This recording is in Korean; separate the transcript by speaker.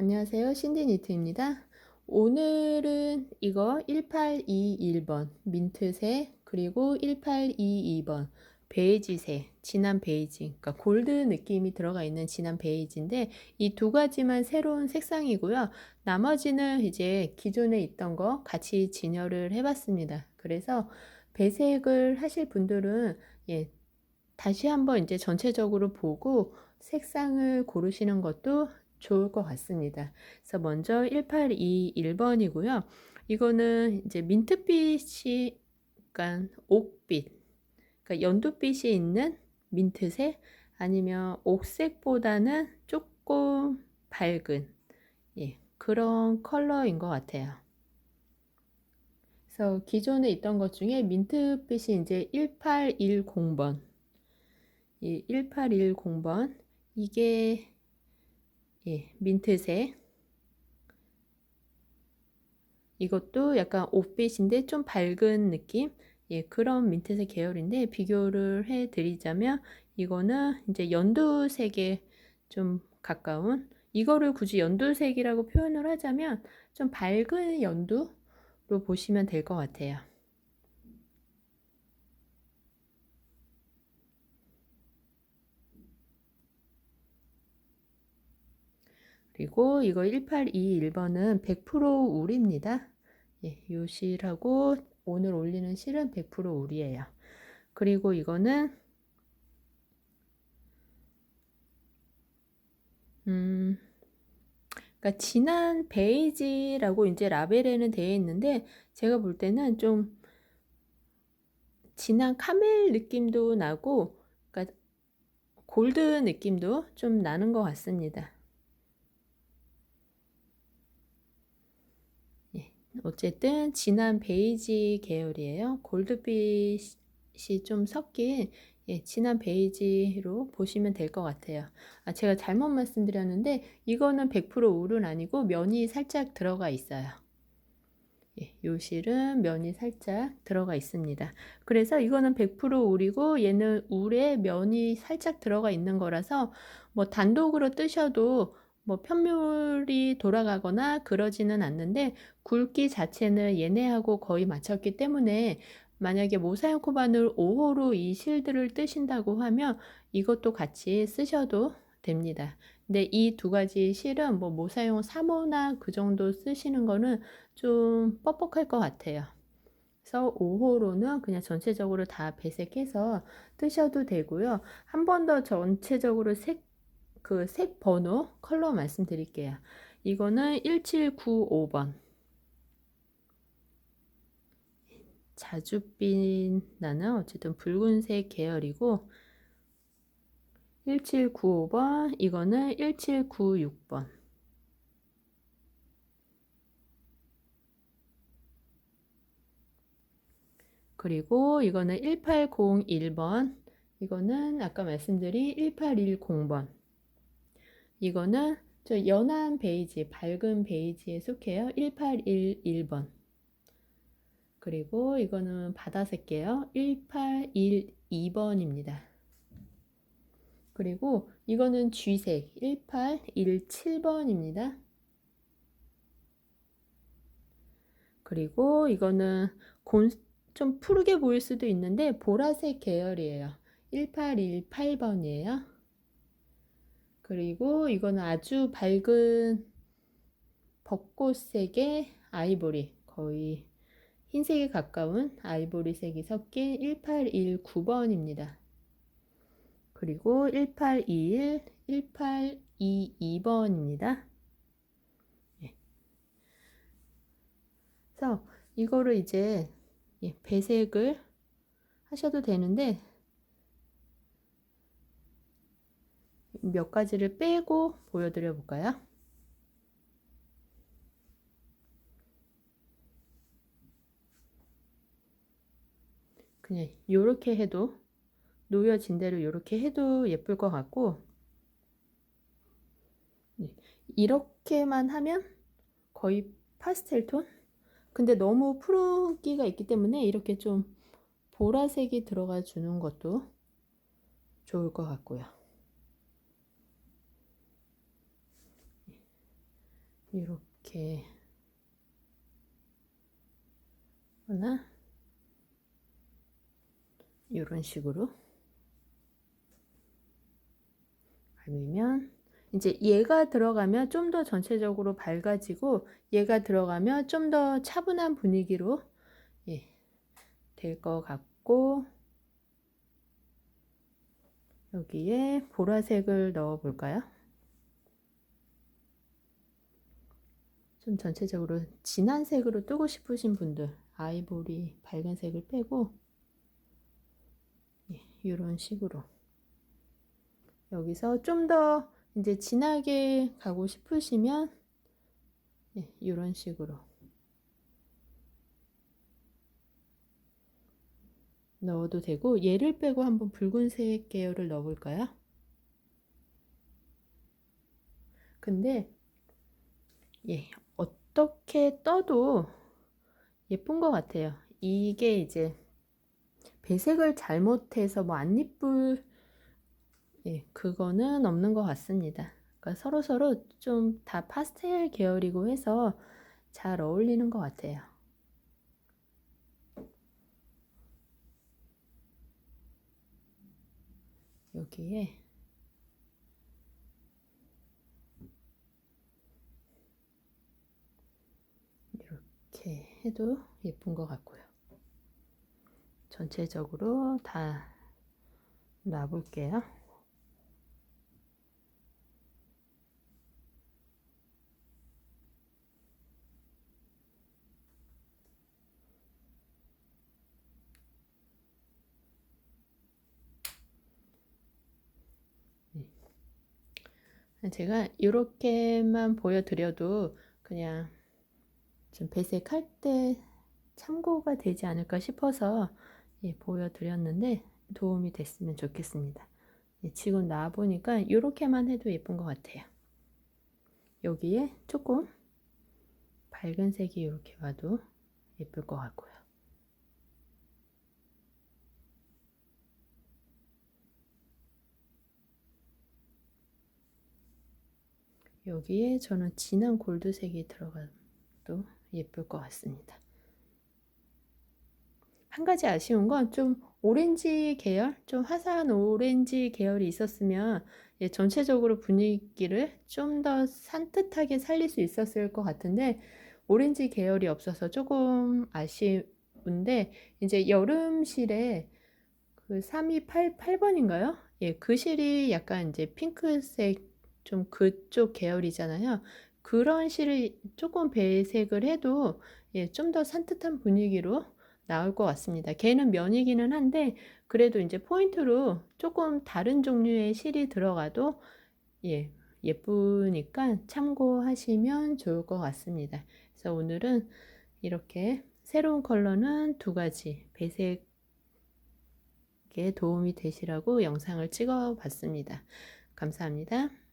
Speaker 1: 안녕하세요. 신디니트입니다. 오늘은 이거 1821번 민트색 그리고 1822번 베이지색 진한 베이지 그러니까 골드 느낌이 들어가 있는 진한 베이지인데 이 두 가지만 새로운 색상이고요. 나머지는 이제 기존에 있던 거 같이 진열을 해봤습니다. 그래서 배색을 하실 분들은 예, 다시 한번 이제 전체적으로 보고 색상을 고르시는 것도 좋을 것 같습니다. 그래서 먼저 1821번이고요. 이거는 이제 민트빛이, 그러니까 옥빛, 그러니까 연두빛이 있는 민트색 아니면 옥색보다는 조금 밝은 예, 그런 컬러인 것 같아요. 그래서 기존에 있던 것 중에 민트빛이 이제 1810번, 예, 1810번 이게 예, 민트색. 이것도 약간 옷빛인데 좀 밝은 느낌? 예, 그런 민트색 계열인데 비교를 해 드리자면 이거는 이제 연두색에 좀 가까운 이거를 굳이 연두색이라고 표현을 하자면 좀 밝은 연두로 보시면 될 것 같아요. 그리고 이거 1821번은 100% 울입니다. 예, 요 실하고 오늘 올리는 실은 100% 울이에요. 그리고 이거는 음, 그러니까 진한 베이지라고 이제 라벨에는 되어 있는데 제가 볼 때는 좀 진한 카멜 느낌도 나고 그러니까 골드 느낌도 좀 나는 것 같습니다. 어쨌든 진한 베이지 계열이에요. 골드빛이 좀 섞인 예, 진한 베이지로 보시면 될 것 같아요. 아, 제가 잘못 말씀드렸는데 이거는 100% 울은 아니고 면이 살짝 들어가 있어요. 예, 요 실은 면이 살짝 들어가 있습니다. 그래서 이거는 100% 울이고 얘는 울에 면이 살짝 들어가 있는 거라서 뭐 단독으로 뜨셔도 뭐 편물이 돌아가거나 그러지는 않는데 굵기 자체는 얘네하고 거의 맞췄기 때문에 만약에 모사용 코바늘 5호로 이 실들을 뜨신다고 하면 이것도 같이 쓰셔도 됩니다. 근데 이 두 가지 실은 뭐 모사용 3호나 그 정도 쓰시는 거는 좀 뻑뻑할 것 같아요. 그래서 5호로는 그냥 전체적으로 다 배색해서 뜨셔도 되고요. 한 번 더 전체적으로 색 그 색 번호 컬러 말씀드릴게요. 이거는 1795번. 자주 빛 나는 어쨌든 붉은색 계열이고 1795번 이거는 1796번 그리고 이거는 1801번 이거는 아까 말씀드린 1810번 이거는 저 연한 베이지, 밝은 베이지에 속해요. 1811번. 그리고 이거는 바다색계요. 1812번입니다. 그리고 이거는 쥐색 1817번입니다. 그리고 이거는 좀 푸르게 보일 수도 있는데 보라색 계열이에요. 1818번이에요. 그리고 이거는 아주 밝은 벚꽃색의 아이보리 거의 흰색에 가까운 아이보리색이 섞인 1819번입니다. 그리고 1821, 1822번입니다. 예. 그래서 이거를 이제 예, 배색을 하셔도 되는데 몇 가지를 빼고 보여드려 볼까요? 그냥 이렇게 해도 놓여진 대로 이렇게 해도 예쁠 것 같고 네, 이렇게만 하면 거의 파스텔 톤? 근데 너무 푸른기가 있기 때문에 이렇게 좀 보라색이 들어가 주는 것도 좋을 것 같고요. 이렇게. 하나. 이런 식으로. 아니면 이제 얘가 들어가면 좀 더 전체적으로 밝아지고 얘가 들어가면 좀 더 차분한 분위기로 예, 될 것 같고 여기에 보라색을 넣어 볼까요? 좀 전체적으로 진한 색으로 뜨고 싶으신 분들 아이보리 밝은 색을 빼고 예, 이런 식으로 여기서 좀 더 이제 진하게 가고 싶으시면 예, 이런 식으로 넣어도 되고 얘를 빼고 한번 붉은색 계열을 넣어볼까요? 근데 예, 어떻게 떠도 예쁜 것 같아요. 이게 이제 배색을 잘못해서 뭐안 이쁠 예, 그거는 없는 것 같습니다. 그러니까 서로 서로 좀 다 파스텔 계열이고 해서 잘 어울리는 것 같아요. 여기에 이렇게 해도 예쁜 것 같고요. 전체적으로 다 놔볼게요. 제가 이렇게만 보여드려도 그냥 좀 배색할 때 참고가 되지 않을까 싶어서 예, 보여드렸는데 도움이 됐으면 좋겠습니다. 예, 지금 나와보니까 이렇게만 해도 예쁜 것 같아요. 여기에 조금 밝은 색이 이렇게 와도 예쁠 것 같고요. 여기에 저는 진한 골드색이 들어가도 예쁠 것 같습니다. 한 가지 아쉬운 건 좀 오렌지 계열, 좀 화사한 오렌지 계열이 있었으면 예, 전체적으로 분위기를 좀 더 산뜻하게 살릴 수 있었을 것 같은데 오렌지 계열이 없어서 조금 아쉬운데 이제 여름실에 그 3288번인가요? 예, 그 실이 약간 이제 핑크색 좀 그쪽 계열이잖아요. 그런 실을 조금 배색을 해도 예, 좀 더 산뜻한 분위기로 나올 것 같습니다. 걔는 면이기는 한데 그래도 이제 포인트로 조금 다른 종류의 실이 들어가도 예, 예쁘니까 참고하시면 좋을 것 같습니다. 그래서 오늘은 이렇게 새로운 컬러는 두 가지 배색에 도움이 되시라고 영상을 찍어 봤습니다. 감사합니다.